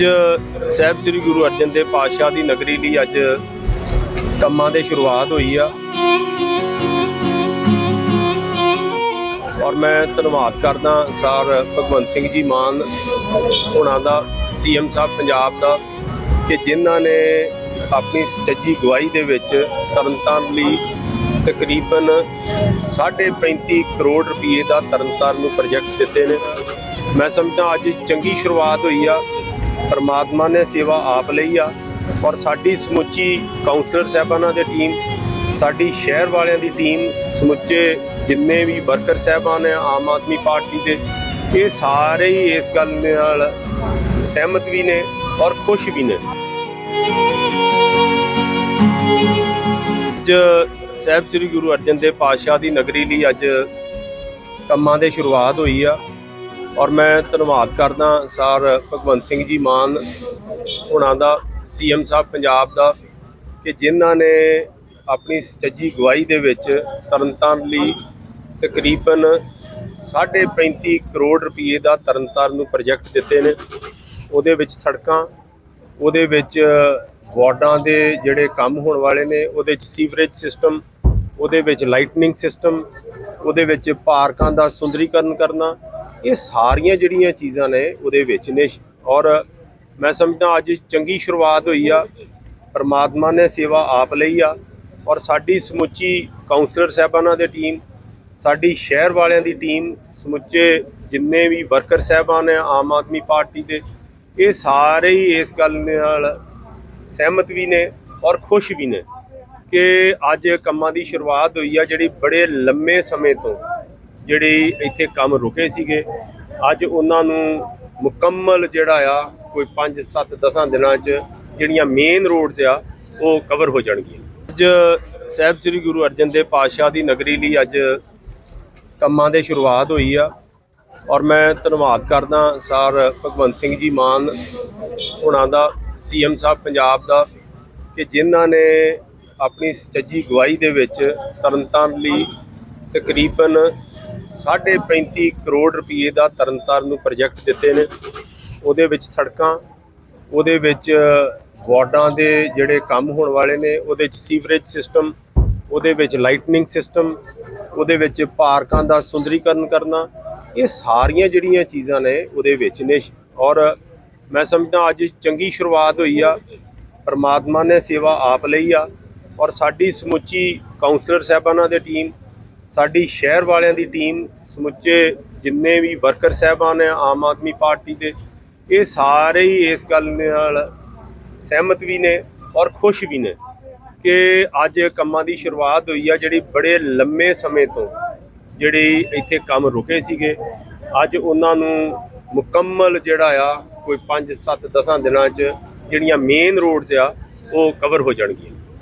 ਅੱਜ ਸਾਹਿਬ ਸ੍ਰੀ ਗੁਰੂ ਅਰਜਨ ਦੇਵ ਪਾਤਸ਼ਾਹ ਦੀ ਨਗਰੀ ਲਈ ਅੱਜ ਕੰਮਾਂ ਦੇ ਸ਼ੁਰੂਆਤ ਹੋਈ ਆ। ਔਰ ਮੈਂ ਧੰਨਵਾਦ ਕਰਦਾ ਸਰ ਭਗਵੰਤ ਸਿੰਘ ਜੀ ਮਾਨ ਹੁਣਾਂ ਦਾ, ਸੀਐਮ ਸਾਹਿਬ ਪੰਜਾਬ ਦਾ, ਕਿ ਜਿਨ੍ਹਾਂ ਨੇ ਆਪਣੀ ਸੱਚੀ ਗਵਾਹੀ ਦੇ ਵਿੱਚ ਤਰਨਤਾਰਨ ਲਈ ਤਕਰੀਬਨ 35 ਕਰੋੜ ਰੁਪਏ ਦਾ ਤਰਨਤਾਰਨ ਨੂੰ ਪ੍ਰੋਜੈਕਟ ਦਿੱਤੇ ਨੇ। ਮੈਂ ਸਮਝਦਾ ਅੱਜ ਚੰਗੀ ਸ਼ੁਰੂਆਤ ਹੋਈ ਆ। ਪਰਮਾਤਮਾ ਨੇ ਸੇਵਾ ਆਪ ਲਈ ਆ ਔਰ ਸਾਡੀ ਸਮੁੱਚੀ ਕਾਉਂਸਲਰ ਸਾਹਿਬਾਨਾਂ ਦੀ ਟੀਮ, ਸਾਡੀ ਸ਼ਹਿਰ ਵਾਲਿਆਂ ਦੀ ਟੀਮ, ਸਮੁੱਚੇ ਜਿੰਨੇ ਵੀ ਵਰਕਰ ਸਾਹਿਬਾਨ ਨੇ ਆਮ ਆਦਮੀ ਪਾਰਟੀ ਦੇ, ਇਹ ਸਾਰੇ ਹੀ ਇਸ ਗੱਲ ਨਾਲ ਸਹਿਮਤ ਵੀ ਨੇ ਔਰ ਖੁਸ਼ ਵੀ ਨੇ। ਅੱਜ ਸਾਹਿਬ ਸ੍ਰੀ ਗੁਰੂ ਅਰਜਨ ਦੇਵ ਪਾਤਸ਼ਾਹ ਦੀ ਨਗਰੀ ਲਈ ਅੱਜ ਕੰਮਾਂ ਦੇ ਸ਼ੁਰੂਆਤ ਹੋਈ ਆ। ਔਰ ਮੈਂ ਧੰਨਵਾਦ ਕਰਦਾ ਸਰ ਭਗਵੰਤ ਸਿੰਘ ਜੀ ਮਾਨ ਹੁਣਾਂ ਦਾ, ਸੀਐਮ ਸਾਹਿਬ ਪੰਜਾਬ ਦਾ, ਕਿ ਜਿਨ੍ਹਾਂ ਨੇ ਆਪਣੀ ਸੱਚੀ ਗਵਾਹੀ ਦੇ ਵਿੱਚ ਤਰਨਤਾਰਨ ਲਈ ਤਕਰੀਬਨ 35 ਕਰੋੜ ਰੁਪਏ ਦਾ ਤਰਨਤਾਰਨ ਨੂੰ ਪ੍ਰੋਜੈਕਟ ਦਿੱਤੇ ਨੇ। ਉਹਦੇ ਵਿੱਚ ਸੜਕਾਂ, ਉਹਦੇ ਵਿੱਚ ਵਾਰਡਾਂ ਦੇ ਜਿਹੜੇ ਕੰਮ ਹੋਣ ਵਾਲੇ ਨੇ, ਉਹਦੇ ਵਿੱਚ ਸੀਵਰੇਜ ਸਿਸਟਮ, ਉਹਦੇ ਵਿੱਚ ਲਾਈਟਨਿੰਗ ਸਿਸਟਮ, ਉਹਦੇ ਵਿੱਚ ਪਾਰਕਾਂ ਦਾ ਸੁੰਦਰੀਕਰਨ ਕਰਨਾ ਇਹ ਸਾਰੀਆਂ ਜਿਹੜੀਆਂ ਚੀਜ਼ਾਂ ਨੇ ਉਹਦੇ ਵਿੱਚ ਨੇ ਔਰ ਮੈਂ ਸਮਝਦਾ ਅੱਜ ਚੰਗੀ ਸ਼ੁਰੂਆਤ ਹੋਈ ਆ, ਪਰਮਾਤਮਾ ਨੇ ਸੇਵਾ ਆਪ ਲਈ ਆ ਔਰ ਸਾਡੀ ਸਮੁੱਚੀ ਕਾਉਂਸਲਰ ਸਾਹਿਬਾਨਾਂ ਦੀ ਟੀਮ ਸਾਡੀ ਸ਼ਹਿਰ ਵਾਲਿਆਂ ਦੀ ਟੀਮ ਸਮੁੱਚੇ ਜਿੰਨੇ ਵੀ ਵਰਕਰ ਸਾਹਿਬਾਨ ਨੇ, ਆਮ ਆਦਮੀ ਪਾਰਟੀ ਦੇ, ਇਹ ਸਾਰੇ ਹੀ ਇਸ ਗੱਲ ਨਾਲ ਸਹਿਮਤ ਵੀ ਨੇ ਔਰ ਖੁਸ਼ ਵੀ ਨੇ ਕਿ ਅੱਜ ਕੰਮਾਂ ਦੀ ਸ਼ੁਰੂਆਤ ਹੋਈ ਆ ਜਿਹੜੀ ਬੜੇ ਲੰਮੇ ਸਮੇਂ ਤੋਂ ਜਿਹੜੀ ਇੱਥੇ ਕੰਮ ਰੁਕੇ ਸੀਗੇ, ਅੱਜ ਉਹਨਾਂ ਨੂੰ ਮੁਕੰਮਲ ਜਿਹੜਾ ਆ, ਕੋਈ 5 7 10 ਦਿਨਾਂ 'ਚ ਜਿਹੜੀਆਂ ਮੇਨ ਰੋਡਸ ਆ, ਉਹ ਕਵਰ ਹੋ ਜਾਣਗੀਆਂ। ਅੱਜ ਸਾਹਿਬ ਸ੍ਰੀ ਗੁਰੂ ਅਰਜਨ ਦੇਵ ਪਾਤਸ਼ਾਹ ਦੀ ਨਗਰੀ ਲਈ ਅੱਜ ਕੰਮਾਂ ਦੇ ਸ਼ੁਰੂਆਤ ਹੋਈ ਆ। ਔਰ ਮੈਂ ਧੰਨਵਾਦ ਕਰਦਾ ਸਰ ਭਗਵੰਤ ਸਿੰਘ ਜੀ ਮਾਨ ਹੁਣਾਂ ਦਾ ਸੀਐਮ ਸਾਹਿਬ ਪੰਜਾਬ ਦਾ, ਕਿ ਜਿਨ੍ਹਾਂ ਨੇ ਆਪਣੀ ਸੱਚੀ ਗਵਾਹੀ ਦੇ ਵਿੱਚ ਤਰਨਤਾਰਨ ਲਈ ਤਕਰੀਬਨ 35 ਕਰੋੜ ਰੁਪਏ ਦਾ ਤਰਨਤਾਰਨ ਨੂੰ ਪ੍ਰੋਜੈਕਟ ਦਿੱਤੇ ਨੇ। ਉਹਦੇ ਵਿੱਚ ਸੜਕਾਂ, ਉਹਦੇ ਵਿੱਚ ਵਾਰਡਾਂ ਦੇ ਜਿਹੜੇ ਕੰਮ ਹੋਣ ਵਾਲੇ ਨੇ, ਉਹਦੇ ਵਿੱਚ ਸੀਵਰੇਜ ਸਿਸਟਮ ਉਹਦੇ ਵਿੱਚ ਲਾਈਟਨਿੰਗ ਸਿਸਟਮ ਉਹਦੇ ਵਿੱਚ ਪਾਰਕਾਂ ਦਾ ਸੁੰਦਰੀਕਰਨ ਕਰਨਾ, ਇਹ ਸਾਰੀਆਂ ਜਿਹੜੀਆਂ ਚੀਜ਼ਾਂ ਨੇ ਉਹਦੇ ਵਿੱਚ ਨੇ। ਔਰ ਮੈਂ ਸਮਝਦਾ ਅੱਜ ਚੰਗੀ ਸ਼ੁਰੂਆਤ ਹੋਈ ਆ, ਪਰਮਾਤਮਾ ਨੇ ਸੇਵਾ ਆਪ ਲਈ ਆ। ਔਰ ਸਾਡੀ ਸਮੁੱਚੀ ਕਾਉਂਸਲਰ ਸਾਹਿਬਾਨਾਂ ਦੀ ਟੀਮ ਸਾਡੀ ਸ਼ਹਿਰ ਵਾਲਿਆਂ ਦੀ ਟੀਮ ਸਮੁੱਚੇ ਜਿੰਨੇ ਵੀ ਵਰਕਰ ਸਾਹਿਬਾਨ ਨੇ ਆਮ ਆਦਮੀ ਪਾਰਟੀ ਦੇ, ਇਹ ਸਾਰੇ ਹੀ ਇਸ ਗੱਲ ਨਾਲ ਸਹਿਮਤ ਵੀ ਨੇ ਔਰ ਖੁਸ਼ ਵੀ ਨੇ ਕਿ ਅੱਜ ਕੰਮਾਂ ਦੀ ਸ਼ੁਰੂਆਤ ਹੋਈ ਆ, ਜਿਹੜੀ ਬੜੇ ਲੰਮੇ ਸਮੇਂ ਤੋਂ ਜਿਹੜੀ ਇੱਥੇ ਕੰਮ ਰੁਕੇ ਸੀਗੇ। ਅੱਜ ਉਹਨਾਂ ਨੂੰ ਮੁਕੰਮਲ ਜਿਹੜਾ ਆ, ਕੋਈ 5 7 10 ਦਿਨਾਂ 'ਚ ਜਿਹੜੀਆਂ ਮੇਨ ਰੋਡਸ ਆ, ਉਹ ਕਵਰ ਹੋ ਜਾਣਗੀਆਂ।